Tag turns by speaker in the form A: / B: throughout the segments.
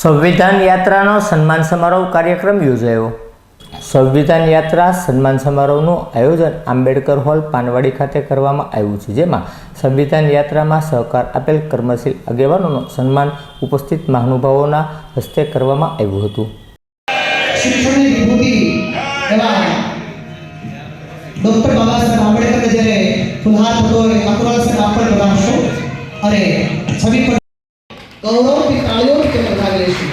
A: સંવિધાન યાત્રાનો સન્માન સમારોહ કાર્યક્રમ યોજાયો. સંવિધાન યાત્રા સન્માન સમારોહનું આયોજન આંબેડકર હોલ પાનવાડી ખાતે કરવામાં આવ્યું છે, જેમાં સંવિધાન યાત્રામાં સહકાર આપેલ કર્મશીલ આગેવાનોનું સન્માન ઉપસ્થિત મહાનુભાવોના હસ્તે કરવામાં આવ્યું હતું.
B: ડોક્ટર બાબા સાહેબ આંબેડકરને જ્યારે ફુલહાર હતો હોય અકબર સાહેબ આપણે પણ અને છબી પર ગૌરવથી તાળીઓથી તેમને વધાવી લઈશું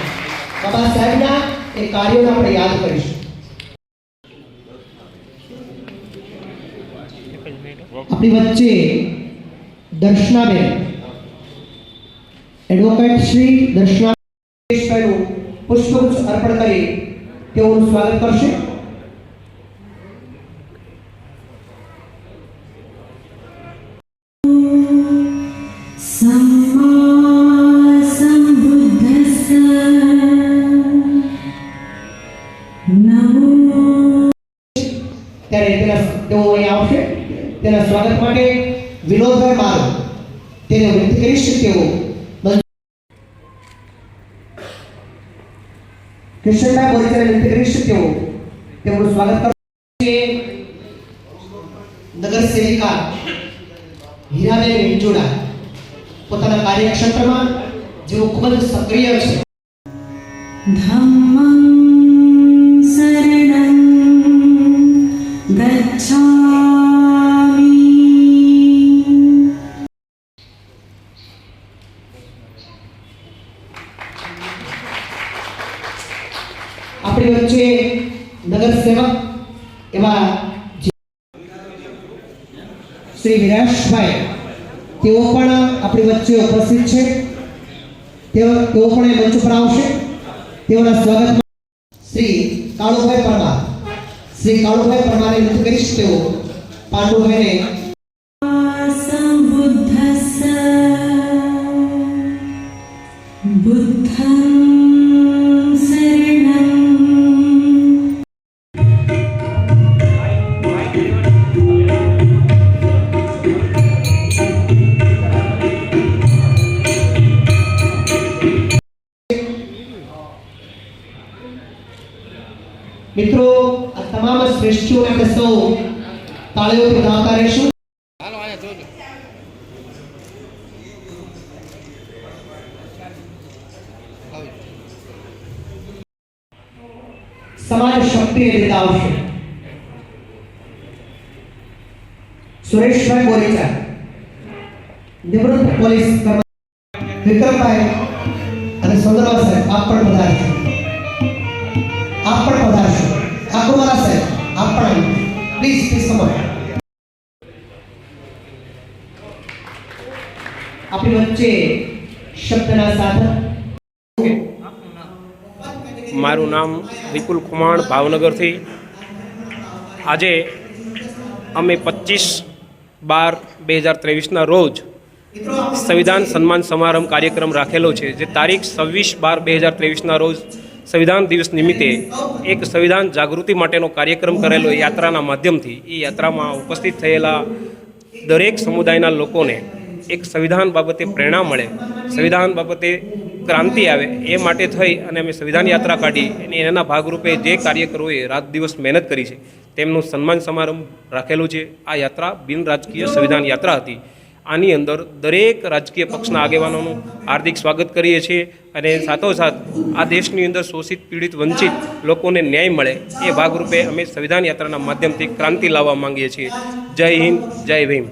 B: બાબા સાહેબના એ કાર્યોને આપણે યાદ કરીશું. આપણી વચ્ચે દર્શનાબેન એડવોકેટ શ્રી દર્શના પુષ્પગુચ્છ અર્પણ કરી તેઓનું સ્વાગત કરશે. ત્યારે તેના તેઓ અહીં આવશે. તેના સ્વાગત માટે વિનોદભાઈ મારો તેને વિનંતી કરીશ તેઓ કિશનભાઈ બોરીચાને વિનંતી કરીશ તેઓ તેમનું સ્વાગત કરો નગર સેવિકા હીરાબેન વિંજોડા પોતાના કાર્યક્ષેત્રમાં જેઓ ખૂબ જ સક્રિય છે.
C: ધામ
B: આપણી વચ્ચે નગર સેવક એવા શ્રી વિરાશભાઈ તેઓ પણ આપણી વચ્ચે ઉપસ્થિત છે. તેઓ તેઓ પણ એ મંચ પર આવશે. તેઓના સ્વાગત શ્રી કાળુભાઈ પરમાર. શ્રી કાળુભાઈ પરમારે નથી કરીશ તેઓ. પાંડુભાઈને મિત્રો આ તમામ શ્રેષ્ઠીઓને આપણે સૌ તાળીઓથી વધાવતા રહીશું. સમાજ શક્તિને રીતે આવશે. સુરેશભાઈ બોરીચા નિવૃત્ત પોલીસ વિક્રમભાઈ અને સુંદરભાઈ સાહેબ આપ પણ પધારશો આપ પણ પણ પ્લીઝ પ્લીઝ કમ આપણી વચ્ચે શબ્દના સાધક
D: મારું નામ વિપુલ કુમાર ભાવનગરથી. આજે અમે પચીસ બાર બે હજાર ત્રેવીસના રોજ સંવિધાન સન્માન સમારંભ કાર્યક્રમ રાખેલો છે, જે તારીખ છવ્વીસ બાર બે હજાર ત્રેવીસના રોજ સંવિધાન દિવસ નિમિત્તે એક સંવિધાન જાગૃતિ માટેનો કાર્યક્રમ કરેલો યાત્રાના માધ્યમથી એ યાત્રામાં ઉપસ્થિત થયેલા દરેક સમુદાયના લોકોને એક સંવિધાન બાબતે પ્રેરણા મળે, સંવિધાન બાબતે ક્રાંતિ આવે એ માટે થઈ અને અમે સંવિધાન યાત્રા કાઢી અને એના ભાગરૂપે જે કાર્યકરોએ રાત દિવસ મહેનત કરી છે. તેમનું સન્માન સમારંભ રાખેલું છે. આ યાત્રા બિન રાજકીય સંવિધાન યાત્રા હતી. આની અંદર દરેક રાજકીય પક્ષના આગેવાનોનું હાર્દિક સ્વાગત કરીએ છીએ અને સાથોસાથ આ દેશની અંદર શોષિત, પીડિત, વંચિત લોકોને ન્યાય મળે એ ભાગરૂપે અમે સંવિધાન યાત્રાના માધ્યમથી ક્રાંતિ લાવવા માંગીએ છીએ. જય હિન્દ, જય ભીમ.